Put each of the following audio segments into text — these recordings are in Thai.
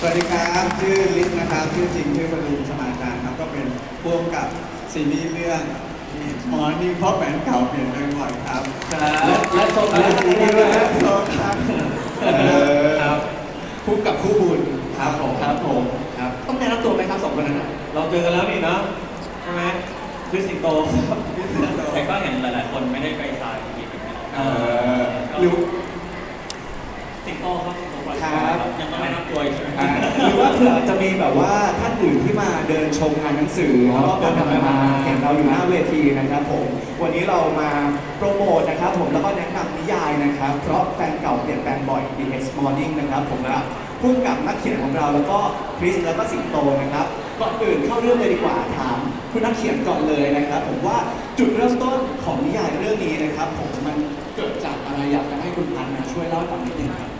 สวัสดีครับชื่อลิศนะครับชื่อจริงชื่อประดุมสมาจารครับก็เป็นพ่วงกับซีรีส์เรื่องหมอนี่เพราะแฟนเก่าเปลี่ยนไปบ่อยครับและและโซนและซีรีส์ด้วยนะโซครับเออครับคู่กับคู่บุญครับผมครับผมครับต้องแนะนำตัวไหมครับสองคนนั้นน่ะเราเจอกันแล้วนี่เนาะใช่ไหมคริสสิงโตแต่ก็เห็นหลายๆคนไม่ได้ไปทายอีกเออหรือสิงโตครับ สิงโตปล่อยครับ ยังต้องแนะนำตัวอีกใช่ไหมอ่าหรือว่าเผื่อจะมีแบบว่าท่านอื่นที่มาเดินชมงานหนังสือแล้วก็เดินทางมาเห็นเราอยู่หน้าเวทีนะครับผม วันนี้เรามาโปรโมทนะครับผมแล้วก็แนะนำนิยายนะครับ เพราะแฟนเก่าเปลี่ยนแปลงบ่อย The Next Morning นะครับผมกับพุ่กับนักเขียนของเราแล้วก็คริสแล้วก็สิงโตนะครับก่อนอื่นเข้าเรื่องเลยดีกว่าถามคุณนักเขียนก่อนเลยนะครับ ผมว่าจุดเริ่มต้นของนิยายเรื่องนี้นะครับ ผมมันเกิดจากอะไรอยากจะให้คุณพันธ์นะช่วยเล่าให้ฟังนิดนึงครับ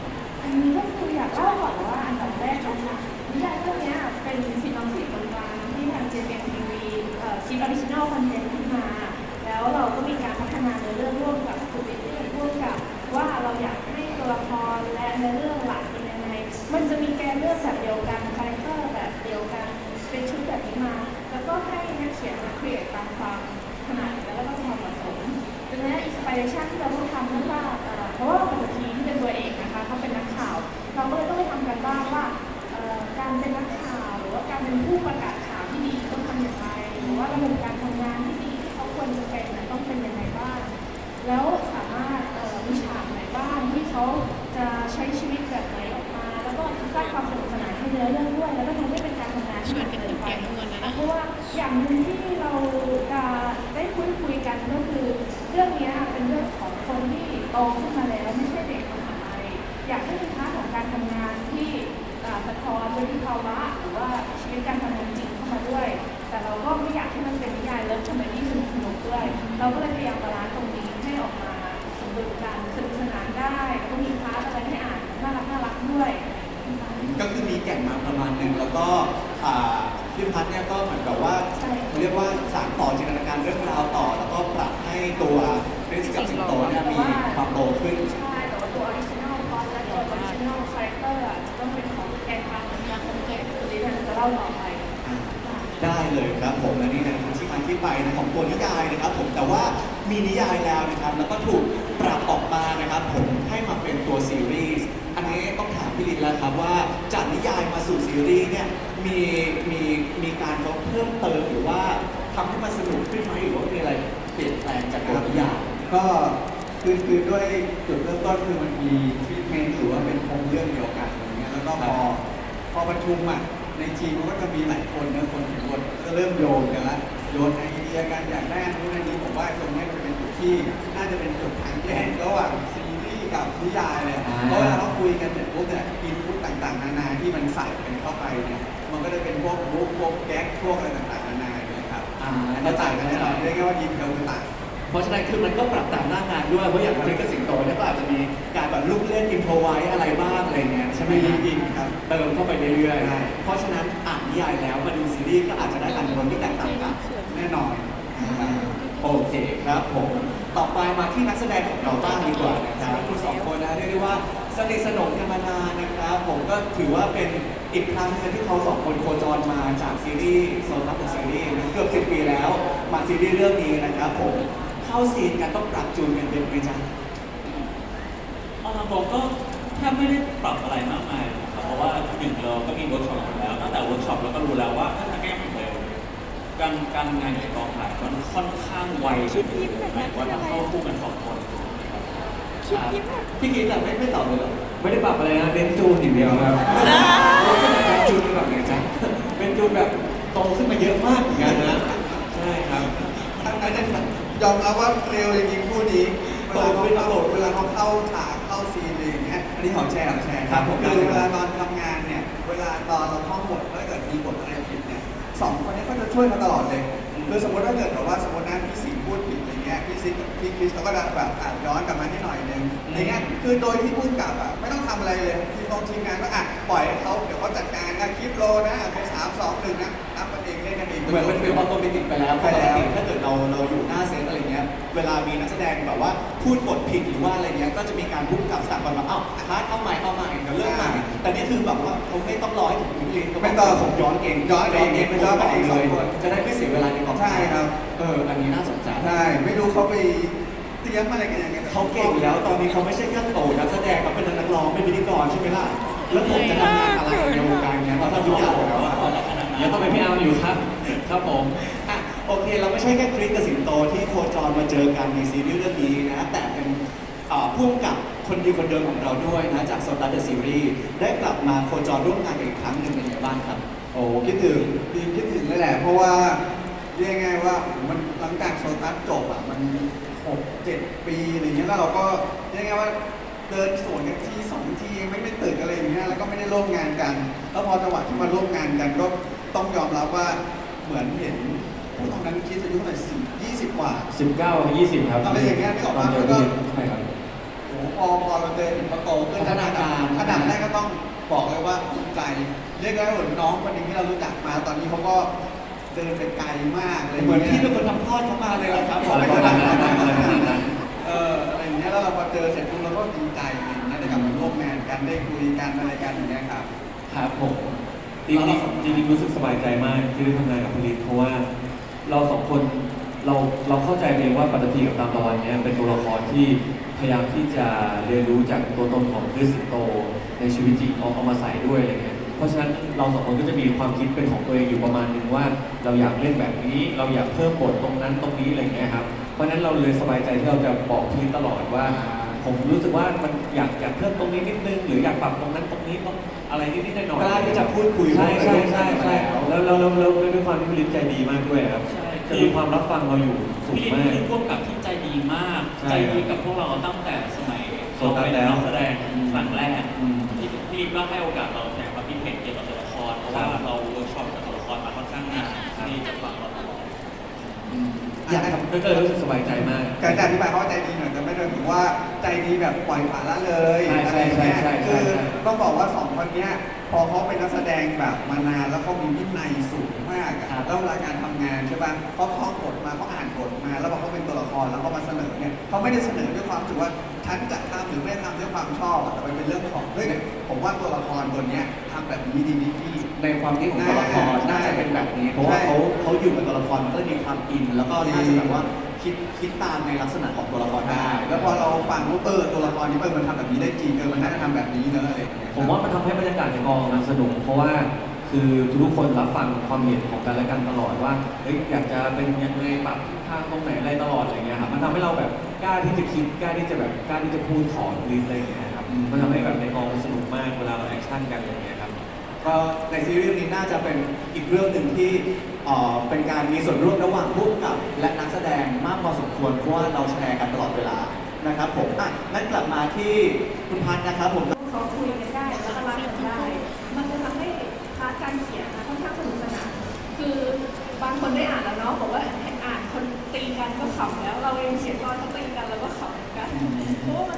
อันนี้ก็คืออยากเล่าก่อนว่าอันดับแรกนะคะนิยายเรื่องเนี้เป็นสิทธิ์น้องสิทธิ์บริวารที่ทาง JPN TV เอ่อคิดออริจินอลคอนเทนต์ขึ้นมา แล้วเราก็มีการพัฒนาในเรื่องร่วมกับคุณเบตี้ร่วมกับ ว่าเราอยากให้ตัวละครและในเรื่องหลักเป็นยังไง มันจะมีแกนเรื่องแบบเดียวกันคาแรคเตอร์แบบเดียวกันเป็นชุดแบบนี้มา แล้วก็ให้นักเขียนมาครีเอทตามความถนัดแล้วก็ความเหมาะสมดังนั้นอินสปิเรชันที่เราต้องทำนั่นว่าเอ่อเพราะว่า เราก็เลยต้องไปทำกันบ้างว่าเอ่อการเป็นนักข่าวหรือว่าการเป็นผู้ประกาศข่าวที่ดีต้องทำอย่างไรหรือว่าระบบการทำงานที่ดีที่เขาควรจะเป็นน่ะต้องเป็นยังไงบ้าง แล้วสามารถเอ่อมีฉากไหนบ้างที่เขาจะใช้ชีวิตแบบไหนออกมา แล้วก็สร้างความสนุกสนานให้เนื้อเรื่องด้วย แล้วก็ทำให้เป็นการทำงานที่มันเกินไป เพราะว่าอย่างหนึ่งที่เราจะได้ สะท้อนวุฒิภาวะหรือว่าชีวิตการทำงานจริงเข้ามาด้วย แต่เราก็ไม่อยากให้มันเป็นนิยายเลิฟคอมเมดี้สนุกสนุกๆด้วย เราก็เลยพยายามบาลานซ์ตรงนี้ให้ออกมาสมดุลกันสนุกสนานได้แล้วก็มีพาร์ทอะไรให้อ่านน่ารักน่ารักด้วยก็คือมีแก่นมาประมาณหนึ่งแล้วก็อ่าพี่พัฒน์เนี่ยก็เหมือนกับว่าใช่เขาเรียกว่าสานต่อจินตนาการเรื่องราวต่อ แล้วก็ปรับให้ตัวคริสกับสิงโตเนี่ยมีความโตขึ้นใช่แต่ว่าตัวออริจินอลพอและตัวออริจินอลคาแรคเตอร์ เล่าต่อไป ได้เลยครับผมและนี่นะครับที่มาที่ไปนะของตัวนิยายนะครับ ผมแต่ว่ามีนิยายแล้วนะครับ แล้วก็ถูกปรับออกมานะครับ ผมให้มาเป็นตัวซีรีส์อันนี้ต้องถามพี่ลินแล้วครับว่าจากนิยายมาสู่ซีรีส์เนี่ยมีมีมีการเขาเพิ่มเติมหรือว่าทำให้มันสนุกขึ้นไหมหรือว่ามีอะไรเปลี่ยนแปลงจากตัวนิยายก็คือคือด้วยจุดเริ่มต้นคือมันมีทรีทเมนต์หรือว่าเป็นโครงเรื่องเดียวกันอย่างเงี้ยแล้วก็พอพอประชุมอะ ในทีมมันก็จะมีหลายคนนะคนถึงคนก็เริ่มโยนกันละโยนไอเดียกันอยากได้นู่นอันนี้ผมว่าตรงเนี้ยจะเป็นจุดที่ น่าจะเป็นจุดทางแยกระหว่างซีรีส์กับนิยายเลยอ่าเพราะเวลาเราคุยกันเสร็จปุ๊บเนี่ยอินพุตต่างๆ นานาที่มันใส่กันเข้าไปเนี่ยมันก็จะเป็นพวกบุ๊กพวกแก๊กพวกอะไรต่างๆนานาเนี่ยครับอ่าอันนี้ต่างกันแน่นอนเรียกว่ายินเทลต่าง เพราะฉะนั้นคือมันก็ปรับตามหน้างานด้วย เพราะอย่างคริสกับสิงโตเนี่ยก็อาจจะมีการแบบลูกเล่นอินโทรไว้อะไรบ้างอะไรเงี้ยใช่ไหมมีฮะจริงครับ เติมเข้าไปเรื่อยใช่ ๆ เพราะฉะนั้นอ่านนิยายแล้วมาดูซีรีส์ก็อาจจะได้อารมณ์ที่แตกต่างกัน แน่นอนโอเคครับผม ต่อไปมาที่นักแสดงของเราบ้างดีกว่านะครับคุณสองคนนะเรียกได้ว่าสนิทสนมกันมานานนะครับ ผมก็ถือว่าเป็นอีกครั้งหนึงที่เขาสองคนโคจรมาจากซีรีส์โซนนับซีรีส์นะเกือบสิบปีแล้ว มาซีรีส์เรื่องนี้นะครับผม เข้าซีนกันต้องปรับจูนกันเยอะไหมจ๊ะเอาตามตรงก็แทบไม่ได้ปรับอะไรมากมายนะครับเพราะว่าหนึ่งเราก็มีเวิร์กช็อปกันแล้วตั้งแต่เวิร์กช็อปเราก็รู้แล้วว่าถ้าจะแก้มันเร็วการการทำงานในกองถ่ายมันค่อนข้างไวหมายถึงว่าต้องเข้าคู่กันสองคนนะครับอะพี่กิ๊กอะไม่ไม่ตอบเลยเหรอไม่ได้ปรับอะไรนะเน้นจูนอย่างเดียวครับลักษณะการจูนเป็นแบบไหนจ๊ะเป็นจูนแบบโตขึ้นมาเยอะมากเหมือนกันนะใช่ครับทั้งนั้น ยอมรับว่าเร็วจริงๆคู่นี้เวลาเขาเข้าเวลาเขาเข้าฉากเข้าซีนอะไรอย่างเงี้ยอันนี้ขอแชร์ขอแชร์ครับผมคือเวลาตอนทำงานเนี่ยเวลาตอนเราท่องบทถ้าเกิดมีบทอะไรผิดเนี่ยสองคนนี้ก็จะช่วยมาตลอดเลยคือสมมติถ้าเกิดแบบว่าสมมตินะพี่สิงห์พูดผิดอะไรเงี้ยพี่ซิกกับพี่คริสเขาก็จะแบบอ่านย้อนกลับมาให้หน่อยนึงอะไรเงี้ยคือโดยที่พูดกับอะไม่ต้องทำอะไรเลยทีมตรงทีมงานก็อะปล่อยให้เขาเดี๋ยวเขาจัดการอะคลิปโลนะอะเป็นสามสองหนึ่งนะนับกันเองเล่นกันเองเหมือนมันเป็นออโตเมติกไปแล้วเพไปราะปแล้กวติถ้าเกิดเราเราอยู่หน้าเซตอะไร เงี้ยเวลามีนักแสดงแบบว่าพูดบทผิดหรือว่าอะไรเงี้ยก็จะมีการพูดกับสั่งก่อนว่าเอ้าคัดเอาใหม่เอาใหม่เดี๋ยวเริ่มใหม่แต่แต่นี่คือแบบว่าเขาไม่ต้องรอให้ถึงลิงก็ไม่ต้องผมย้อนเองย้อนเองเองไม่ย้อนเองเลสองยคนจะได้ไม่เสียเวลาในกองใช่ครับเอออันนี้น่าสนใจใช่ไม่รู้เขาไปเตรียมอะไรกันยังไงแต่เขาเก่งแล้วตอนนี้เขาไม่ใช่แค่โตนักแสดงเขาเป็นนักร้องเป็นพิธีกรใช่ไหมล่ะแล้วผมจะทำงานอะไรในวงการเนี้ยเราทำทุกอย่างแล้วอะยังต้องเป็นพี่อาร์มอยู่ครับ ครับผมอะ โอเค เราไม่ใช่แค่คริสกับสิงโตที่โคจรมาเจอกันในซีรีส์เรื่องนี้นะ แต่เป็นเอ่อผู้กำกับคนดีคนเดิมของเราด้วยนะ จากโซตัสเดอะซีรีส์ได้กลับมาโคจรร่วมงานกันอีกครั้งหนึ่งเป็นยังไงบ้างครับ โอ้คิดถึงดีคิดถึงเลยแหละ เพราะว่าเรียกง่ายว่ามันหลังจากโซตัสจบอะมันหกเจ็ดปีอะไรเงี้ยแล้วเราก็เรียกง่ายว่าเดินสวนกันที่สองที่ไม่ไม่ตึกอะไรอย่างเงี้ยแล้วก็ไม่ได้ร่วมงานกัน แล้วพอจังหวะที่มาร่วมงานกันก็ต้องยอมรับว่าเหมือนเห็น ตอนนั้นคิดอายุเท่าไหร่สี่ยี่สิบกว่า19กับ20ครับอะไรอย่างเงี้ยนึกออกปะตอนเจอแล้วก็พี่ใช่ครับ โอ้โหพอพอเราเดินถึงประโตขึ้นพัฒนาการ อันดับแรกก็ต้องบอกเลยว่าภูมิใจ เรียกได้ว่าเหมือนน้องคนหนึงที่เรารู้จักมา ตอนนี้เขาก็เดินไปไกลมากอะไรเหมือนงี้ยพี่เป็นคนทำคลอดเขามาเลยครับเขาไม่เคยทำอะไรมาเลยนะเอออะไรอย่างเงี้ยแล้วเราพอเจอเสร็จปุ๊บเราก็ดีใจอะไรอย่างเงี้ยได้กลับมาร่วมงานกันได้คุยกันอะไรกันอย่างเงี้ยครับ ครับผมจริงๆจริงๆรู้สึกสบายใจมากที่ได้ทำงานกับพี่ลิศเพราะว่า เราสองคนเราเราเข้าใจเองว่าปัตตีกับตามตะวันเนี้ยเป็นตัวละครที่พยายามที่จะเรียนรู้จากตัวตนของคริสโต ในชีวิตจริงเอาเอามาใส่ด้วยอะไรเงี้ยเพราะฉะนั้นเราสองคนก็จะมีความคิดเป็นของตัวเองอยู่ประมาณนึงว่า เราอยากเล่นแบบนี้เราอยากเพิ่มบทตรงนั้นตรงนี้อะไรเงี้ยครับเพราะฉะนั้นเราเลยสบายใจที่เราจะบอกพี่ลิศตลอดว่า ผมรู้สึกว่ามันอยากอยากเพิ่มตรงนี้นิดนึง หรืออยากปรับตรงนั้นตรงนี้ต้องอะไรนิดนิดๆหน่อยๆกล้าที่จะพูดคุยใช่ใช่ใช่ใช่แล้แล้ววแล้วแล้วแล้วด้วยความที่พี่ลิศใจดีมากด้วยครับใช่จะมีความรับฟังเราอยู่สูงพี่ลิศมาก คือร่วมกับที่ใจดีมาก ใช่ใจดีกับพวกเราตั้งแต่สมัยโซเราตัสเป็นแล้วนักแสดงครั้งแรกอืม พี่พี่ลิศก็ให้โอกาสเราแสดงความคิดเห็นเกี่ยวกับตัวละครเพราะว่าครับ เรา อยากทำก็เลยรู้สึกสบายใจมาก การจะอธิบายเขาว่าใจดีหน่อยแต่ไม่ได้ถึงว่าใจดีแบบปล่อยปละละเลยใช่อะไรอย่างเงี้ยใช่ใช่ใช่คือใช่ ต้องบอกว่าสองคนเนี้ยพอเขาเป็นนักแสดงแบบมานานแล้วเขามีวินัยสูงมากอะแล้วเวลาการทำงานใช่ป่ะเขาท่องบทมาเขาอ่านบทมา แล้วพอเขาเป็นตัวละครแล้วเขามาเสนอเนี่ยเขาไม่ได้เสนอด้วยความรู้สึกว่า ฉันจะทำหรือไม่ทำด้วยความชอบอะแต่มันเป็นเรื่องของเฮ้ยผมว่าตัวละครตัวเนี้ยทำแบบนี้ดีดีพี่ ในความคิดของตัวละครน่าจะเป็นแบบนี้ เพราะว่าเขาเขาอยู่กับตัวละครมันก็จะมีความอิน แล้วก็น่าจะแบบว่าคิดคิดตามในลักษณะของตัวละครได้ได้ แล้วพอเราฟังว่าเออตัวละครนี้เออมันทำแบบนี้ได้จริงเออมันน่าจะทำแบบนี้เนอะอะไรอย่างเงี้ยผมว่ามันทำให้บรรยากาศในกองมันสนุก เพราะว่าคือทุกคนรับฟังความเห็นของกันและกันตลอดว่าเฮ้ยอยากจะเป็นยังไงปรับทิศทางตรงไหนอะไรตลอดอะไรเงี้ยครับมันทำให้เราแบบ กล้าที่จะคิดกล้าที่จะแบบกล้าที่จะพูดขอรีอะไรอย่างเงี้ยครับมันทำให้แบบในกองมันสนุกมากเวลาเราแอคชั่นกันอะไรเงี้ยครับ ก็ในซีรีส์นี้น่าจะเป็นอีกเรื่องหนึ่งที่เอ่อเป็นการมีส่วนร่วมระหว่างผู้กำกับ และนักแสดงมากพอสมควรเพราะว่าเราแชร์กันตลอดเวลานะครับผมอะงั้นกลับมาที่คุณพันธ์นะครับผม เขาคุยกันได้แล้วก็รักกันได้ มันจะทำให้พาร์ทการเขียนนะค่อนข้างสนุกสนานคือบางคนได้อ่านแล้วเนาะบอกว่าอ่าน คนตีกันก็ขำแล้ว เราเองเขียนตอนเขาตีกันเราก็ขำเหมือนกันเพราะว่ามันมัน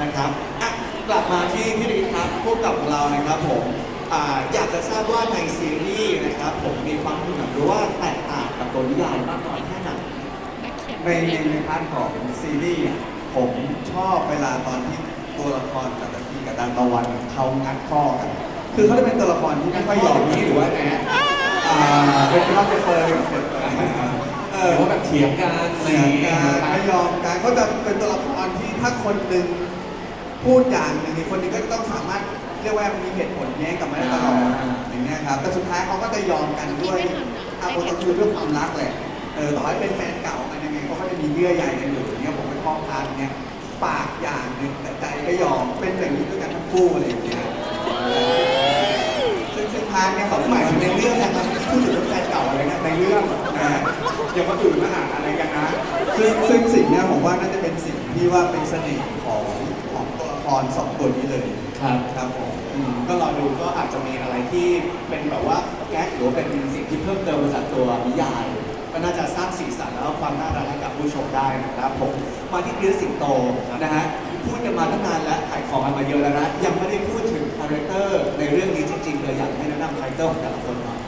นะครับอะกลับมาที่พี่ฤทธิ์ครับผู้กำกับของเรานะครับผมอ่าอยากจะทราบว่าในซีรีส์นะครับผมมีความเหมือนหรือว่าแตกต่างกับตัวนิยายมากน้อยแค่ไหนในในในพาร์ทของซีรีส์อะผมชอบเวลาตอนที่ตัวละครกับตะกีกับดันตะวันเขางัดข้อกัน คือเขาจะเป็นตัวละครที่ไม่ค่อยยอมนี้หรือว่าไงฮะอ่าเป็นภาพเปิดเปิดเออว่าแบบเถียงกันอะไรเสีอยย่างงเงี้ยการไม่ยอมการเขาจะเป็นตัวละครที่ถ้าคนหนึ่ง พูดอย่างหนึ่งอีกคนหนึงก็จะต้องสามารถเรียกว่ามีเหตุผลแย้งกลับมาได้ตลอดอย่างเงี้ยครับแต่สุดท้ายเขาก็จะยอมกันด้วยอาบทคือด้วยความรักแหละเออต่อให้เป็นแฟนเก่ากันยังไงเขาก็จะมีเยื่อใยกันอยู่อย่างเงี้ยผมเป็นพ่อพาร์ทเนี้ยปากอย่างหนึ่งแต่ใจก็ยอมเป็นอย่างนี้ด้วยกันทั้งคู่อะไรอย่างเงี้ยซึ่งซึ่งพาร์ทเนี้ยเขาหมายถึงในเรื่องนะนะมันพูดถึงเรื่องแฟนเก่าอะไรนะในเรื่องนะอย่ามาอื่นมาหาอะไรกันนะซึ่งซึ่งสิ่งเนี้ยผมว่าน่าจะเป็นสิ่งที่ว่าเป็นเสน่ห์ของ ของตัวละครสองตัวนี้เลยครับครับผมอืมก็รอดูก็อาจจะมีอะไรที่เป็นแบบว่าแก๊กหรือว่าเป็นสิ่งที่เพิ่มเติมมาจากตัวนิยาย ก็น่าจะสร้างสีสันแล้วก็ความน่ารักให้กับผู้ชมได้นะครับผมมาที่เรื่องสิงโตนะฮะพูดกันมาตั้งนานแล้วขายของกันมาเยอะแล้วนะยังไม่ได้พูดถึงคาแรคเตอร์ในเรื่องนี้จริงๆเลยอยากให้แนะนำคาแรคเตอร์ของแต่ละคนหน่อย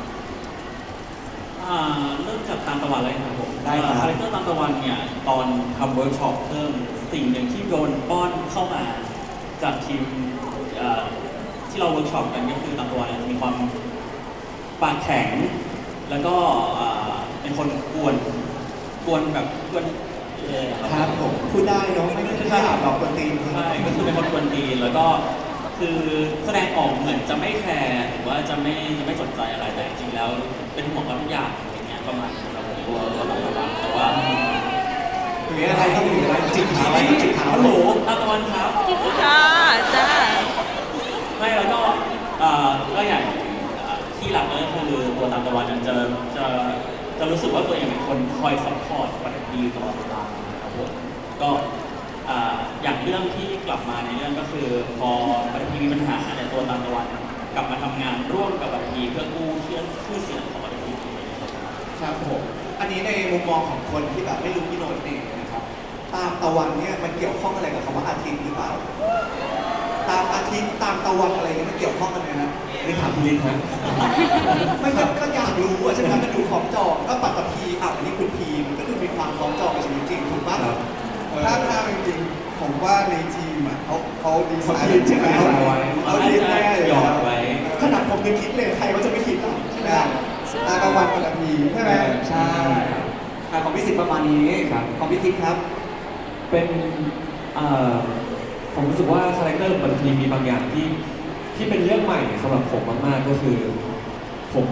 อ่าเริ่มจากตามตะวันเลยครับผมได้ครับ คาแรคเตอร์ตามตะวันเนี่ยตอนทำเวิร์กช็อปเพิ่มสิ่งหนึ่งที่โดนป้อนเข้ามา จากทีมเอ่อที่เราเวิร์กช็อปกันก็คือตามตะวันเนี่ยมีความปากแข็ง แล้วก็อ่าเป็นคนกวนกวนแบบกวนเลยอะครับผมพูดได้เนาะไม่ได้ที่หาดอกดนตรีใช่ก็คือเป็นคนกวนตีนแล้วก็คือแสดงออกเหมือนจะไม่แคร์หรือว่าจะไม่จะไม่สนใจอะไรแต่จริงๆแล้ว เป็นห่วงเขาทุกอย่างอย่างเงี้ยประมาณนี้ครับผมตัวตัวตามตะวันแต่ว่า หรืออะไรที่อยู่อะไรจิกขาไว้จิกขาฮัลโหลตาตะวันครับ ค่ะจ้าไม่แล้วก็เอ่อก็อย่างที่หลักเลยก็คือตัวตามตะวันเนี่ยจะจะจะรู้สึกว่าตัวเองเป็นคนคอยซัพพอร์ตปฏิบีตลอดเวลาครับผมก็อ่าอย่างเรื่องที่กลับมาในเรื่องก็คือ พอปฏิบีมีปัญหาเนี่ยตัวตามตะวัน กลับมาทำงานร่วมกับปฏิบีเพื่อกู้เชื่อชื่อเสียงของปฏิบีครับผม อันนี้ในมุมมองของคนที่แบบไม่รู้พี่โนนเองนะครับ ตามตะวันเนี่ยมันเกี่ยวข้องอะไรกับคำว่าอาทิตย์หรือเปล่า ตามอาทิตย์ตามตะวันอะไรเนี่ยมันเกี่ยวข้องกันไหมฮะนี่ถามพี่ลิศนะไม่ก็ก็อยากรู้อะใช่ไหมมันดูของจองก็ปัตตภีอะอันนี้คุณพีมันก็ดูมีความของจองกับชีวิตจริงถูกปะครับเออถ้าถ้าจริงๆผมว่าในทีมอะเขาเขาดีไซน์เขาคิดใช่ไหมเขาไว้เขาคิดแน่เลยหยอดไว้ขนาดผมยังคิดเลยใครก็จะไม่คิดอะใช่ไหมตากลางวันกับทีใช่ไหมใช่อะของพี่สิทธิ์ประมาณนี้ครับของพี่ทิพย์ครับ เป็นเอ่อผมรู้สึกว่าคาแรคเตอร์มันมีมีบางอย่างที่ที่เป็นเรื่องใหม่สำหรับผมมากๆก็คือ ผม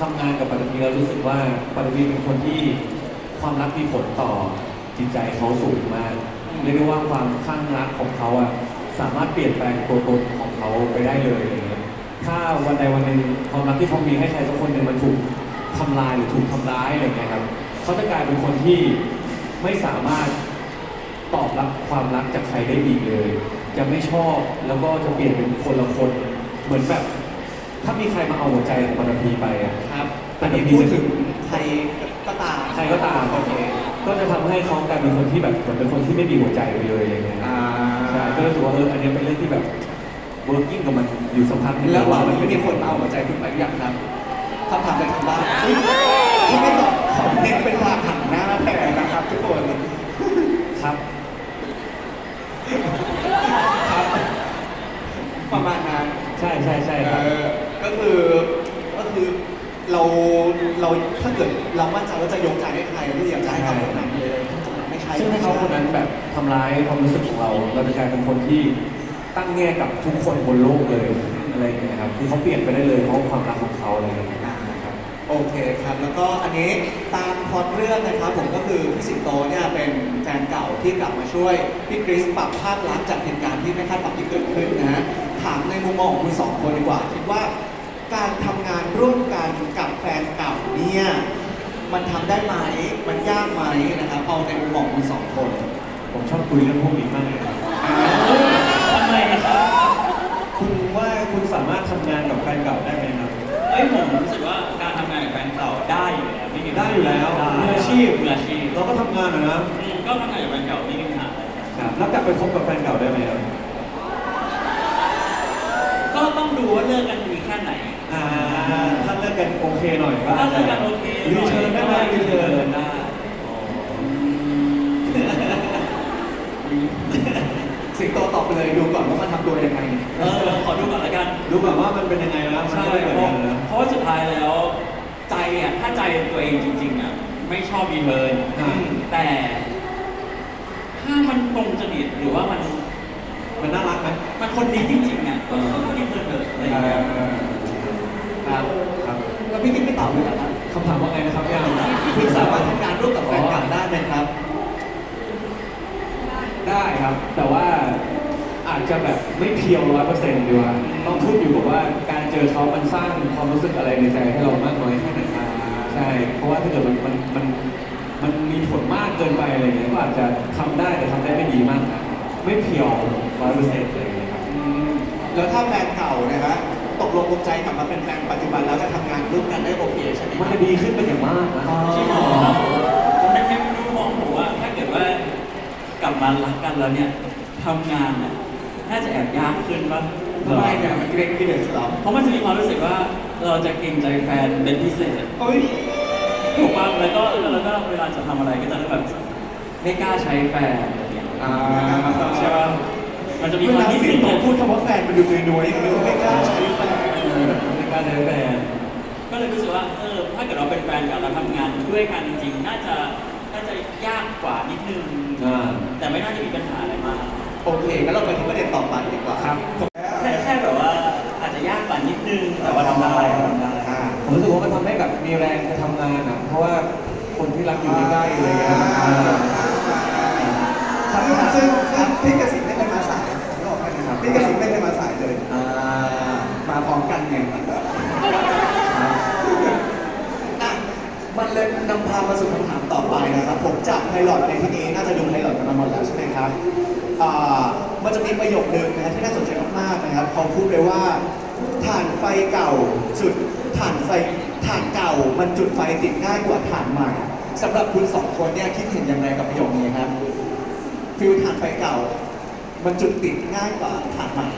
ทำงานกับปัตตพีแล้วรู้สึกว่าปัตตพีเป็นคนที่ความรักมีผลต่อจิตใจเขาสูงมากเรียกได้ว่าความข้างรักของเขาอะสามารถเปลี่ยนแปลงตัวตนของเขาไปได้เลยอะไรเงี้ยถ้าวันใดวันหนึ่งความรักที่เขามีให้ใครสักคนหนึ่งมันถูกทำลายหรือถูกทำร้ายอะไรเงี้ยครับเขาจะกลายเป็นคนที่ไม่สามารถ รับความรักจากใครได้อีกเลย จะไม่ชอบแล้วก็จะเปลี่ยนเป็นคนละคน เหมือนแบบ ถ้ามีใครมาเอาหัวใจของปฐพีไปอะครับอันนี้พูดถึงใครก็ตามใครก็ตามโอเคก็จะทำให้เขากลายเป็นคนที่แบบเหมือนเป็นคนที่ไม่มีหัวใจไปเลยอะไรเงี้ยอ่าใช่ก็รู้สึกว่าเอออันเนี้ยเป็นเรื่องที่แบบ working กับมันอยู่สักพักหนึงแล้วว่าว่ามันไม่มีคนมาเอาหัวใจคุณไปหรือยังครับคำถามจากทางบ้านที่ไม่ตอบขอเน้นเป็นทางหันหน้าแทนนะครับทุกคนครับครับ ประมาณนั้นใช่ใช่ใช่ครับ เออก็คือก็คือเราเราถ้าเกิดเรามั่นใจว่าจะยกใจให้ใครเราไม่อยากจะให้เขาคนนั้นเลยไม่ใช่ซึ่งถ้าเขาคนนั้นแบบทำร้ายความรู้สึกของเรา เราจะกลายเป็นคนที่ตั้งแง่กับทุกคนบนโลกเลยอะไรอย่างเงี้ยครับคือเขาเปลี่ยนไปได้เลยเพราะความรักของเขาอะไรอย่างเงี้ยครับ โอเคครับแล้วก็อันนี้ตามพล็อตเรื่องนะครับ ผมก็คือพี่สิงโตเนี่ยเป็นแฟนเก่าที่กลับมาช่วยพี่คริสปรับภาพลักษณ์จากเหตุการณ์ที่ไม่คาดฝันที่เกิดขึ้นนะฮะ ถามในมุมมองของคุณสองคนดีกว่าคิดว่า การทำงานร่วมกันกับแฟนเก่าเนี่ยมันทำได้ไหมมันยากไหมนะครับเอาในมุมมองของคุณสองคนผมชอบคุยเรื่องพวกนี้มากเลยครับทำไมนะครับคุณว่าคุณสามารถทำงานกับแฟนเก่าได้ไหมครับ เอ้ยผมรู้สึกว่าการทำงานกับแฟนเก่าได้อยู่แล้วไม่มีปัญหาได้อยู่แล้วได้มืออาชีพ มืออาชีพเราก็ทำงานนะนะอืมก็ทำงานกับแฟนเก่าไม่มีปัญหาอะไรครับครับแล้วกลับไปคบกับแฟนเก่าได้ไหมครับ ก็ต้องดู ว่าเลิกกันมีแค่ไหน อ่าถ้าเลิกกันโอเคหน่อยก็ถ้าเลิกกันโอเครีเชิญได้ไหมรีเชิญได้ สิงโตตอบไปเลยดูก่อนว่ามันทำตัวยังไงเออขอดูก่อนละกันรู้แบบว่ามันเป็นยังไงนะมันใช่ไม่ได้เพเหมืราะอนกันนะเพราะว่าสุดท้ายแล้ว ใจอะถ้าใจตัวเองจริงๆอะไม่ชอบรีเทิร์นอ่า แต่ ถ้ามันตรงจริตหรือว่ามันมันน่ารักไหมมันคนดีจริง ๆอะก็ก็รีเทิร์นเถอะอะไรอย่างเงี้ยครับครับแล้วพี่กิ๊กไม่ตอบเลยเหรอครับคำถามว่าไงนะครับพี่อาร์มคุณสามารถทำงานร่วมกับแฟนเก่าได้ไหมครับ ได้ครับ แต่ว่าอาจจะแบบไม่เพียวร้อยเปอร์เซ็นต์ดีกว่าต้องขึ้นอยู่กับว่าการเจอเขามันสร้างความรู้สึกอะไรในใจให้เรามากน้อยแค่ไหนใช่ เพราะว่าถ้าเกิดมันมันมันมันมีผลมากเกินไปอะไรเงี้ยก็อาจจะทำได้แต่ทำได้ไม่ดีมากนะไม่เพียวร้อยเปอร์เซ็นต์อะไรเงี้ยครับอืม แล้วถ้าแฟนเก่านะฮะตกลงปลงใจกลับมาเป็นแฟนปัจจุบันแล้วจะทำงานร่วมกันได้โอเคใช่ไหมคมัรันบจะดีขึ้นไปอย่างมากนะอ๋อจริงเหรอผมในแค่รู้มองผมว่าถ้าเกิดว่ากลับมารักกันแล้วเนี่ยทำงานเนี่ยน่าจะแอบยากขึ้นบ้างทำไมเนี่ยมันเกรงกิเลสเหรอเพราะมันจะมีความรู้สึกว่าเราจะเกรงใจแฟนเป็นพิเศษเอ้ยถูกป่ะแล้วก็แล้วก็เวลาจะทำอะไรก็จะแบบไม่กล้าใช้แฟนอะไรอย่างเงี้ยอ่าใช่ป่ะ มันจะมีเวความลาที่สิสิงงโตโตพูดคำว่าแฟนมันดูนวยๆมันดูไม่กล้าใช้แฟนในการใช้แฟนก็เลยรู้สึกว่าเออถ้าเกิดเราเป็นแฟนกันเราทำงานด้วยกันจริงๆน่าจะน่าจะยากกว่านิดนึงอ่าแต่ไม่น่าจะมีปัญหาอะไรมากโอเคงั้นเราไปที่ประเด็นต่อไปดีกว่าครับแค่แค่แบบว่าอาจจะยากกว่านิดนึงแต่ว่าทำได้ทำได้อ่าผมรู้สึกว่ามันทำให้แบบมีแรงจะทำงานอะเพราะว่าคนที่รักอยู่ใกล้ๆอะไรเงี้ยครับซึ่งซึ่งซึ่งพี่กสิณไม่เคยมาสา ไงอะมันเลยนำพามาสู่คำถามต่อไปนะครับ ผมจากไพลอตในที่นี้น่าจะดูไพลอตกันมาหมดแล้วใช่ไหมครับอ่ามันจะมีประโยคนึงนะที่น่าสนใจมากๆนะครับเขาพูดไปว่าถ่านไฟเก่าจุดถ่านไฟถ่านเก่ามันจุดไฟติดง่ายกว่าถ่านใหม่สำหรับคุณสองคนเนี่ยคิดเห็นอย่างไรกับประโยคนี้ครับฟิลถ่านไฟเก่า มันจุดติดง่ายกว่าถ่านใหม่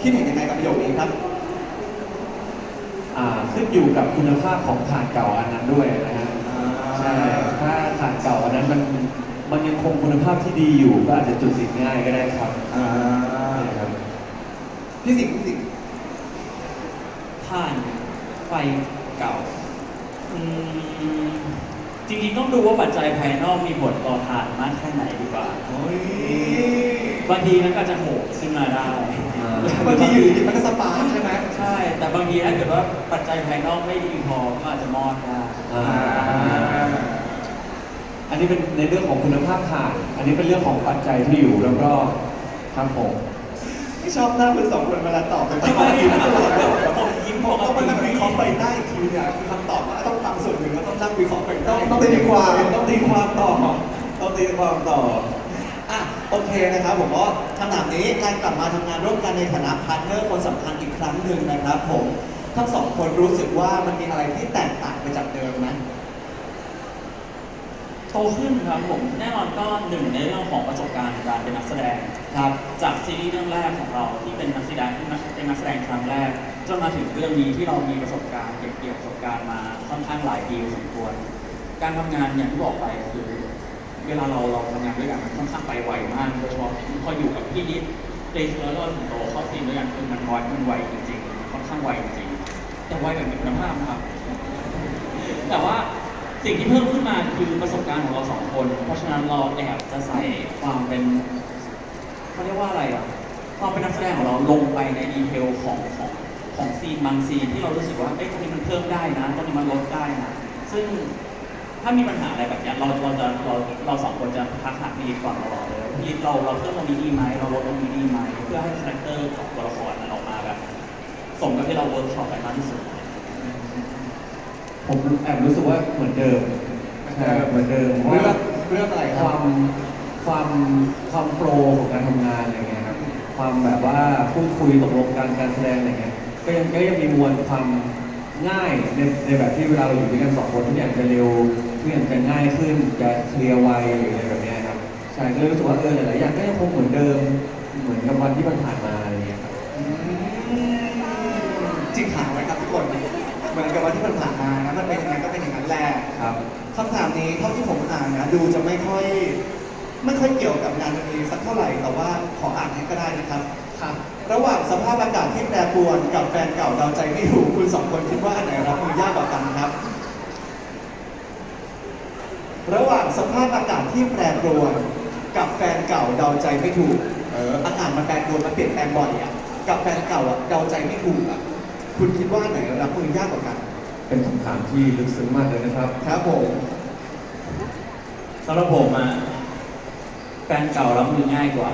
คิดเห็นยังไงกับประโยคนี้ครับ อ่าขึ้นอยู่กับคุณภาพของถ่านเก่าอันนั้นด้วยนะฮะใช่ถ้าถ่านเก่าอันนั้นมันมันยังคงคุณภาพที่ดีอยู่ก็อาจจะจุดติดง่ายก็ได้ครับอ่าใช่ครับพี่สิงห์พี่สิงห์ผ่านไฟเก่าอืมจริงๆต้องดูว่าปัจจัยภายนอกมีผลต่อฐานมากแค่ไหนดีกว่าโอ้ยบางทีมันก็จะโหกขึ้นมาได้อ่า บางทีอยู่ดีๆมันก็สปาร์คใช่ไหม ใช่ แต่บางทีถ้าเกิดว่าปัจจัยภายนอกไม่ดีพอก็อาจจะมอดได้อ่า อันนี้เป็นในเรื่องของคุณภาพถ่านอันนี้เป็นเรื่องของปัจจัยที่อยู่รอบๆครับผม ไม่ชอบหน้าคุณสองคนเวลาตอบเป็นทำไมยิ้มตลอดเลยผมยิ้มผปมกต้องมาตินั่งวิเคราะห์ไปได้ทีเนี่ยคือคำตอบว่าต้องฟังส่วนหนึ่งแล้วต้องนั่งวิเคราะห์ไปได้ต้องตีความต้องตีความต่อต้องตีความต่ออะ โอเคนะครับผมก็คำถามนี้การกลับมาทำงานร่วมกันในฐานะพาร์ทเนอร์คนสำคัญอีกครั้งหนึ่งนะครับ ผมทั้งสองคนรู้สึกว่ามันมีอะไรที่แตกต่างไปจากเดิมไหม โตขึ้นครับผมแน่นอนก็หนึ่งในเรื่องของประสบการณ์การเป็นนักแสดง ครับ จากซีรีส์เรื่องแรกของเราที่เป็นนักแสดงที่เป็นนักแสดงครั้งแรก จนมาถึงเรื่องนี้ที่เรามีประสบการณ์เก็บเกี่ยวประสบการณ์มาค่อนข้างหลายปีพอสมควรการทำงานอย่างที่บอกไปคือ เวลาเราเราทำงานด้วยกันมันค่อนข้างไปไวมากโดยเฉพาะพออยู่กับพี่นิดเดย์แล้วก็โตเข้าทีมด้วยกันคือมันไวมันไวจริงๆค่อนข้างไวจริงๆแต่ไวแบบมีคุณภาพนะครับ แต่ว่าสิ่งที่เพิ่มขึ้นมาคือประสบการณ์ของเราสองคน เพราะฉะนั้นเราแอบจะใส่ความเป็นเขาเรียกว่าอะไรอะความเป็นนักแสดงของเราลงไปในดีเทลของของของซีนบางซีนที่เรารู้สึกว่าเอ้ยตรงนี้มันเพิ่มได้นะตรงนี้มันลดได้นะซึ่ง ถ้ามีปัญหาอะไรแบบเนี้ยเราเราจะเราเราสองคนจะทักหาพี่ลิศก่อนตลอดเลยว่าพี่ลิศเราเราเพิ่มตรงนี้ดีไหมเราลดตรงนี้ดีไหมเพื่อให้คาแรคเตอร์ของตัวละครมันออกมาแบบสมกับที่เราเวิร์กช็อปกันมากที่สุด ผมแอบรู้สึกว่าเหมือนเดิมใช่เหมือนเดิมเพราะเรื่องว่าเรื่องอะไรคครับวามความความโปรของการทำงานอะไรเงี้ยครับความแบบว่าพูดคุยตกลงกันการแสดงอะไรเงี้ยก็ยังก็ยังมีมวลความ ง่ายในในแบบที่เวลาเราอยู่ด้วยกันสองคนทุกอย่างจะเร็วทุกอย่างจะง่ายขึ้นจะเคลียร์ไวหรืออะไรแบบเนี้ยครับใช่ก็เลยรู้สึกว่าเออหลายๆอย่างก็ยังคงเหมือนเดิม เหมือนกับวันที่มันผ่านมาอะไรเงี้ยครับจริงถามไว้ครับทุกคนเหมือนกับว่าที่มันผ่านมานะมันเป็นยังไงก็เป็นอย่างนั้นแหละครับคำถามนี้เท่าที่ผมอ่านนะดูจะไม่ค่อยไม่ค่อยเกี่ยวกับงานดนตรีสักเท่าไหร่แต่ว่าขออ่านให้ก็ได้นะครับครับ ระหว่างสภาพอากาศที่แปรปรวนกับแฟนเก่าเดาใจไม่ถูกคุณสองคนคิดว่าอันไหนรับมือยากกว่ากันครับ ระหว่างสภาพอากาศที่แปรปรวนกับแฟนเก่าเดาใจไม่ถูก เอออากาศมันแปรปรวนมันเปลี่ยนแปลงบ่อยอะ กับแฟนเก่าอะเดาใจไม่ถูกอะ คุณคิดว่าอันไหนรับมือยากกว่ากัน เป็นคำถามที่ลึกซึ้งมากเลยนะครับ ครับผมสำหรับผมอะแฟนเก่ารับมือง่ายกว่า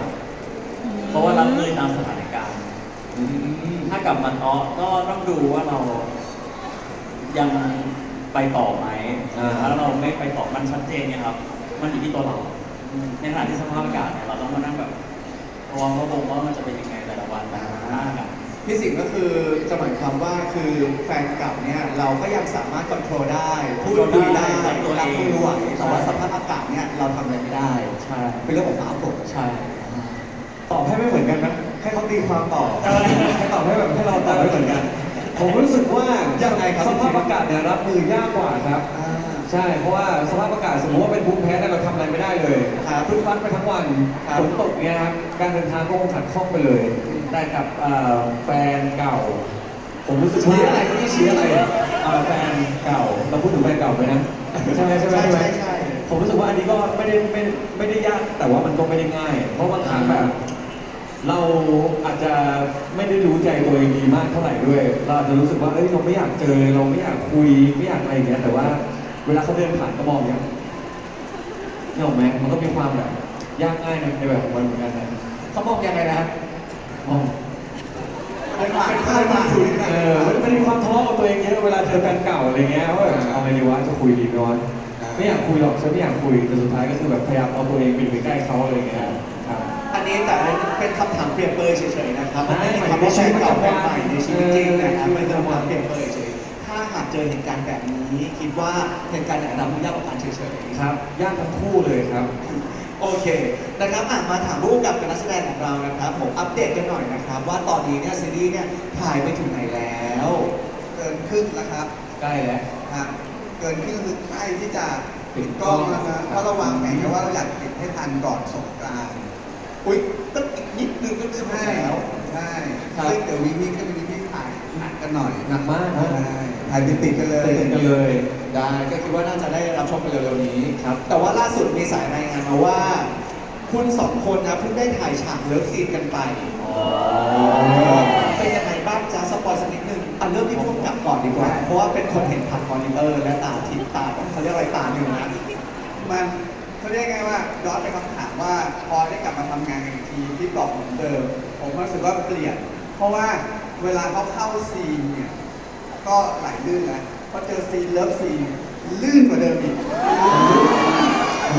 เพราะว่ารับมือตามสถานการณ์ ถ้ากลับมาเนาะก็ต้องดูว่าเรายังไปต่อไหมอ่าถ้าเราไม่ไปต่อมันชัดเจนเนี่ยครับ มันอยู่ที่ตัวเรา ในขณะที่สภาพอากาศเนี่ยเราต้องมานั่งแบบระวังระวงว่ามันจะเป็นยังไงแต่ละวันแต่ละหน้ากันพี่สิงห์ก็คือจะหมายความว่าคือแฟนเก่าเนี่ยเราก็ยังสามารถคอนโทรลได้พูดคุยได้ได้ตัวเองรับมือไหวแต่ว่าสภาพอากาศเนี่ยเราทำอะไรไม่ได้ใช่เป็นเรื่องของฟ้าฝนใช่ตอบให้ไม่เหมือนกันนะ ให้เขาตีความต่อให้ตอบให้แบบให้เราตอบไม่เหมือนกัน ผมรู้สึกว่ายังไงครับสภาพอากาศเนี่ยรับมือยากกว่าครับอ่าใช่เพราะว่าสภาพอากาศสมมติว่าเป็นภูมิแพ้เนี่ยเราทำอะไรไม่ได้เลยครับพึ่งฟัดไปทั้งวันครับฝนตกเนี่ยครับการเดินทางก็คงขัดข้องไปเลย แต่กับเอ่อแฟนเก่า ผมรู้สึกว่าชี้อะไรไม่ชี้อะไรเอ่อแฟนเก่าเราพูดถึงแฟนเก่าไหมนะใช่ไหมใช่ไหมใช่ใช่ไหมใช่ใช่ผมรู้สึกว่าอันนี้ก็ไม่ได้ไม่ไม่ได้ยากแต่ว่ามันก็ไม่ได้ง่าย เพราะบางครั้งแบบ เราอาจจะไม่ได้รู้ใจตัวเองดีมากเท่าไหร่ด้วย เราอาจจะรู้สึกว่าเอ้ยเราไม่อยากเจอเราไม่อยากคุยไม่อยากอะไรอย่างเงี้ยแต่ว่าเวลาเขาเดินผ่านก็มองอย่างนี่ออกไหมมันก็มีความแบบยากง่ายในในแบบของมันเหมือนกันนะเขามองยังไงนะครับมองเป็นผ่านค่ายมาสู่ที่ไหนเออมันมันมีความทะเลาะกับตัวเองเยอะเวลาเจอแฟนเก่าอะไรเงี้ยว่าแบบเอาไงดีวะจะคุยดีไหมวะอ่าไม่อยากคุยหรอกฉันไม่อยากคุยแต่สุดท้ายก็คือแบบพยายามเอาตัวเองไปอยู่ใกล้ๆเขาอะไรเงี้ยครับอั นนี้แต่เป็นคำถามเปรียบเปรยเฉยๆนะครับมันไม่มีคำว่าแฟนเก่าแฟนใหม่ในชีวิตจริงนะครับเป็นคำถามเปรียบเปรยเฉยๆถ้าหากเจอเหตุการณ์แบบนี้คิดว่าเหตุการณ์ไหนรับมือยากกว่ากันเฉยๆครับยากทั้งคู่เลยครับ โอเคนะครับอะมาถามผู้กำกับกับนักแสดงของเรานะครับผมอัปเดตกันหน่อยนะครับ ว่าตอนนี้เนี่ยซีรีส์เนี่ยถ่ายไปถึงไหนแล้วเกินครึ่งแล้วครับใกล้แล้วครับเกินครึ่งคือใกล้ที่จะปิดกล้องแล้วนะเพราะเราวางแผนกันว่าเราอยากปิดให้ทันก่อนสงกรานต์ อุ้ยก็อีกนิดนึงก็จะหมดใช่แล้วใช่ครับซึ่งเดี๋ยววีคนี้ก็จะมีที่ถ่ายหนักกันหน่อยหนักมากใช่ถ่ายติดๆกันเลยเต้นกันเลย ได้ก็คิดว่าน่าจะได้รับชมกันเร็วๆนี้ครับ แต่ว่าล่าสุดมีสายรายงานมาว่า คุณสองคนนะเพิ่งได้ถ่ายฉากเลิฟซีนกันไปเป็นยังไงบ้างจ้าสปอยสักนิดนึงอะเริ่มที่พุ่มกับก่อนดีกว่า เพราะว่าเป็นคนเห็นผ่านมอนิเตอร์และตาทิพย์ตาเขาเรียกอะไรตาหนึ่งนะ มัน เขาเรียกไงว่าย้อนไปคำถามว่าพอได้กลับมาทำงานกันอีกทีที่กรอบเหมือนเดิมผมรู้สึกว่าเปลี่ยน เพราะว่าเวลาเขาเข้าซีนเนี่ยก็ไหลลื่นแล้วพอเจอซีนเลิฟซีนลื่นกว่าเดิมอีก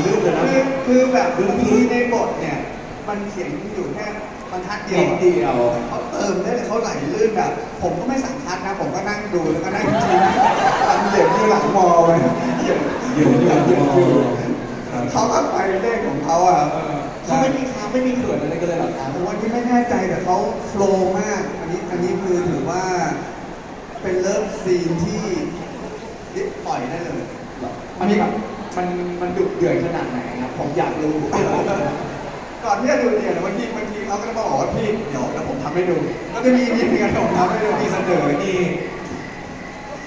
ลื่นเลยนะ คือคือแบบบางทีในบทเนี่ย มันเขียนอยู่แค่บรรทัดเดียวนิดเดียว เขาเติมได้เลยเขาไหลลื่นแบบ ผมก็ไม่สั่งคัดนะ ผมก็นั่งดูแล้วก็นั่งชิมทำเหยียบที่หลังมอไว้เหยียบเหยียบที่หลังมอครับ เขาก็ไปเลขของเขาอะเขาไม่มีค้างไม่มีเขินอะไรกันเลยเหรอครับผมวันที่ไม่แน่ใจแต่เขาโฟลว์มาก อันนี้อันนี้คือถือว่าเป็นเลิฟซีนที่ดิปล่อยได้เลยมันแบบมันมันดุเดือดขนาดไหนครับผมอยากรู้ ก่อนที่จะดูเนี่ยบางทีบางทีเขาก็จะมาบอกว่าพี่เดี๋ยวเดี๋ยวผมทำให้ดู ก็จะมีมีเหมือนกันผมทำให้ดูมีเสนอนี่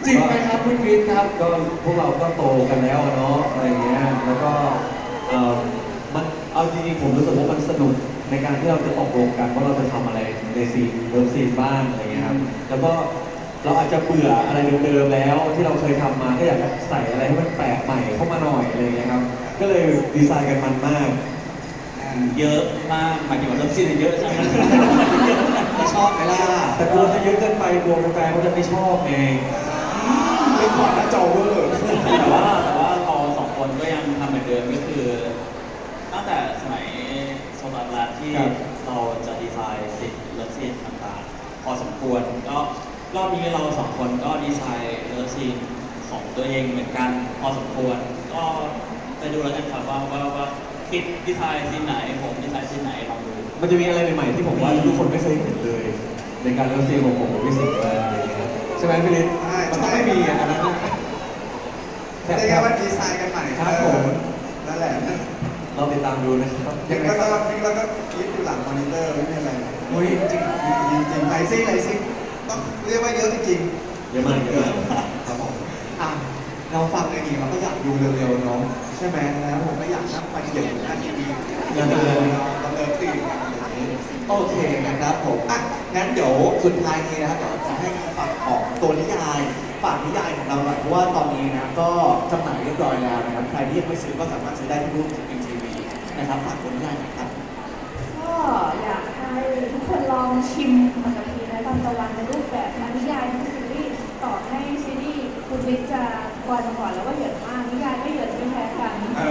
จริงไหมครับคุณคริสครับ ก็พวกเราก็โตกันแล้วอะเนาะอะไรเงี้ยแล้วก็เอ่อมันเอาจริงๆผมรู้สึกว่ามันสนุกในการที่เราจะตกลงกันว่าเราจะทำอะไรในซีนเริ่มซีนบ้างอะไรเงี้ยครับแล้วก็เราอาจจะเบื่ออะไรเดิมๆแล้ว ที่เราเคยทำมาก็อยากจะใส่อะไรให้มันแปลกใหม่เข้ามาหน่อยอะไรเงี้ยครับก็เลยดีไซน์กันมันมาก เยอะมากหมายถึงว่าเริ่มซีนเยอะใช่ไหมไม่ชอบไหมล่ะแต่กลัวถ้าเยอะเกินไปกลัวแฟนๆเขาจะไม่ชอบไง เป็นขอดหน้าจอเวอร์แต่ว่าแต่ว่าเราสอง คนก็ยังทำเหมือนเดิมก็คือ ตั้งแต่สมัยโซลาร์ลาที่ครับ เราจะดีไซน์สิทธิ์เลิฟซีนต่างๆ พอสมควรก็รอบนี้เราสองคนก็ดีไซน์เลิฟซีนของตัวเองเหมือนกันพอสมควร ก็ไปดูแล้วกันครับว่าว่าว่าคิดดีไซน์ซีนไหน ผมดีไซน์ซีนไหนลองดู มันจะมีอะไรใหม่ๆที่ผมว่าทุกคนไม่เคยเห็นเลย ในการเล่นซีนของผมกับพี่สิงห์เลยอะไรเงี้ยใช่ไหมพี่ลิศใช่ มันต้องไม่มีอะอันนั้นนะ เรียกได้ว่าดีไซน์กันใหม่ครับผมนั่นแหละเราติดตามดูนะครับยังแล้วก็นี่แล้วก็คลิปอยู่หลังมอนิเตอร์ไม่มีอะไรอุ้ยจริงจริงจริงๆไรซิไรซิต้องเรียกว่าเยอะจริงเยอะมากเยอะมากครับผมอะเราฟังอย่างนี้เราก็อยากดูเร็วๆเนาะใช่ไหมแล้วผมก็อยากนั่งไปเขียนหน้าทีวีเราเลิฟตีกันอย่างนี้โอเคนะครับผมอะงั้นเดี๋ยวสุดท้ายนี้นะครับเดี๋ยวจะให้ฝั่งของตัวนิยาย ฝากนิยายของเราหน่อยเพราะว่าตอนนี้นะก็จำหน่ายเรียบร้อยแล้วนะครับใครที่ยังไม่ซื้อก็สามารถซื้อได้ที่รูปทีวีนะครับฝากตัวนิยายหน่อยครับ ก็อยากให้ทุกคนลองชิมปัตตพีและตอนตะวันในรูปแบบทั้งนิยายทั้งซีรีส์ต่อให้ซีรีส์คุณวิทย์จะก่อนก่อนแล้วก็เหยินมากนิยายก็เหยินไม่แพ้กันๆเอ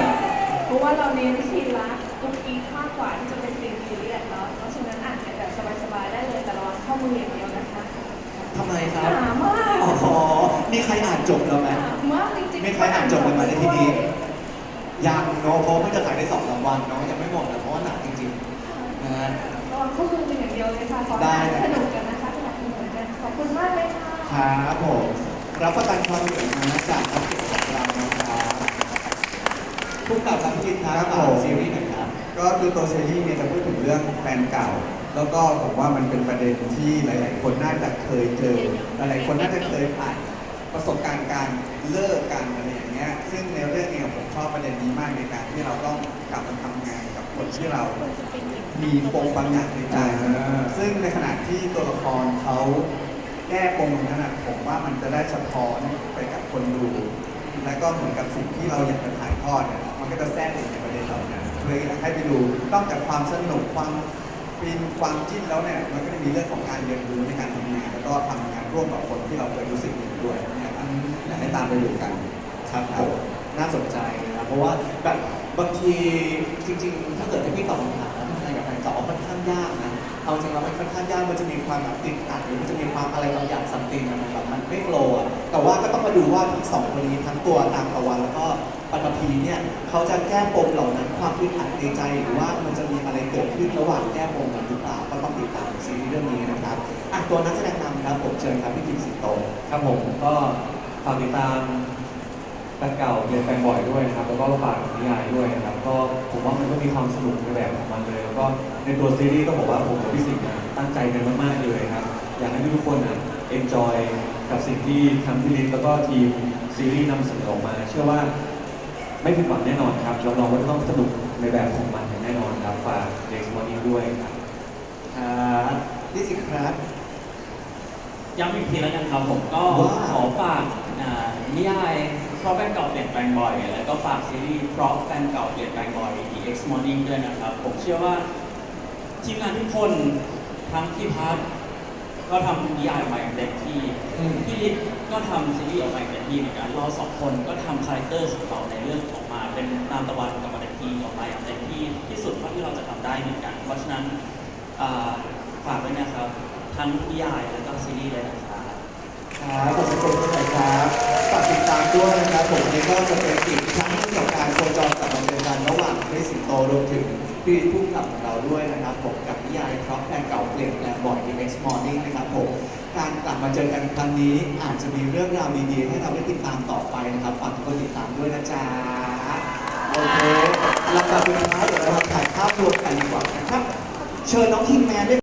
อ เพราะว่าเราเน้นซีนรักกุ๊กกิ๊กมากกว่าที่จะเป็นซีนซีเรียสเนาะเพราะฉะนั้นอ่านกันแบบสบายๆได้เลยแต่ระวังข้อมืออย่างเดียวนะคะ ทำไมครับ หนามากอ๋อ มีใครอ่านจบแล้วไหมหนามากจริงๆมีใครอ่านจบกันมาในที่นี้ยังเนาะเพราะไม่จะขายได้สองรางวัลเนาะยังไม่หมดนะเพราะว่าหนักจริงๆนะฮะระวังข้อมือเป็นอย่างเดียวเลยค่ะขอได้ ให้นะสนุกกันนะคะสนับสนุนกันขอบคุณมากเลยค่ะ ครับผมรับประกันความเหนื่อยมาจากนักเขียนของเรานะครับผู้กำกับรับผิดครับครับผม ซีรีส์หน่อยครับ ก็คือตัวซีรีส์เนี่ยจะพูดถึงเรื่องแฟนเก่า แล้วก็ผมว่ามันเป็นประเด็นที่หลาย ๆ คนน่าจะเคยเจอ หลายๆคนน่าจะเคยผ่านประสบการณ์การเลิกกันอะไรอย่างเงี้ย ซึ่งในเรื่องเนี้ผมชอบประเด็นนี้มากในการที่เราต้องกลับมาทำงานกับคนที่เรา มีปมบางอย่างในใจ ซึ่งในขณะที่ตัวละครเขาแก้ปมตรงนั้นนะผมว่ามันจะได้สะท้อนไปกับคนดู และก็เหมือนกับสิ่งที่เราอยากจะถ่ายทอดเนี่ยมันก็จะแทรกอยู่ในประเด็นเหล่านั้นเลยอยากให้ไปดูนอกจากความสนุกความ ฟินความจิ้นแล้วเนี่ยมันก็จะมีเรื่องของการเรียนรู้ในการทำงานแล้วก็ทำงานร่วมกับคนที่เราเคยรู้สึกอยู่ด้วยนะครับอยากให้ตามไปดูกันครับผมน่าสนใจนะครับเพราะว่าแบบบางทีจริง ๆ ถ้าเกิดให้พี่ตอบคำถามแล้วทำงานกับแฟนเก่าค่อนข้างยากนะเอาจริงแล้วมันค่อนข้างยากมันจะมีความแบบติดอัดหรือมันจะมีความอะไรบางอย่างสัมติงมันแบบมันไม่โปรอะแต่ว่าก็ต้องมาดูว่าทั้งสองคนนี้ทั้งตัวตามตะวันแล้วก็ ปัตภีเนี่ยเขาจะแก้ปมเหล่านั้นความอึดอัดในใจหรือว่ามันจะมีอะไรเกิดขึ้นระหว่างแก้ปมกันหรือเปล่าก็ต้องติดตามซีรีส์เรื่องนี้นะครับอะตัวนักแสดงนำครับผมเชิญครับพี่กิมสิงโตครับผมก็ฝากติดตามแฟนเก่าเรียนแฟนบ่อยด้วยนะครับแล้วก็ฝากนิยายด้วยนะครับ ก็ผมว่ามันก็มีความสนุกในแบบของมันเลย แล้วก็ในตัวซีรีส์ก็บอกว่าผมกับพี่สิงห์ตั้งใจกันมากๆเลยครับ อยากให้ทุกคนอะ enjoy กับสิ่งที่ทั้งพี่ลิศแล้วก็ทีมซีรีส์นำเสนอออกมา เชื่อว่า ไม่ผิดหวังแน่นอนครับรับรองว่าจะต้องสนุกในแบบของมันอย่างแน่นอนครับฝากเด็กสมอนี้ด้วยครับครับพี่สิงห์ครับ ย้ำอีกทีแล้วกันครับผมก็ว้าว ขอฝากอ่านิยายเพราะแฟนเก่าเปลี่ยนแปลงบ่อย แล้วก็ฝากซีรีส์เพราะแฟนเก่าเปลี่ยนแปลงบ่อย The X Morning ด้วยนะครับ ผมเชื่อว่าทีมงานทุกคนทั้งพี่พัฒน์ก็ทำนิยายออกมาอย่างเต็มที่ อืมพี่ลิศ ก็ทำซีรีส์ออกมาอย่างเต็มที่เหมือนกันเราสองคนก็ทำคาแรคเตอร์ของเราในเรื่องออกมา เป็นตามตะวันกับปัตตีออกมาอย่างเต็มที่ที่สุดเท่าที่เราจะทำได้เหมือนกัน เพราะฉะนั้นฝากไว้นะครับทั้งนิยายแล้วก็ซีรีส์เลยนะครับครับขอบคุณทุกท่านครับฝากติดตามด้วยนะครับผมนี่ก็จะเป็นอีกครั้งหนึ่งกับการโคจรกลับมาเจอกันระหว่างพี่สิงโตรวมถึงพี่ผู้กำกับของเราด้วยนะครับผมกับนิยายครับแฟนเก่าเปลี่ยนแปลงบ่อย The Next Morning นะครับผม การกลับมาเจอกันครั้งนี้ อาจจะมีเรื่องราวดีๆให้เราได้ติดตามต่อไปนะครับฝากทุกคนติดตามด้วยนะจ๊ะโอเคลำดับสุดท้ายเดี๋ยวเราถ่ายภาพรวมกันดีกว่านะครับ เชิญน้องทีมแมนด้วย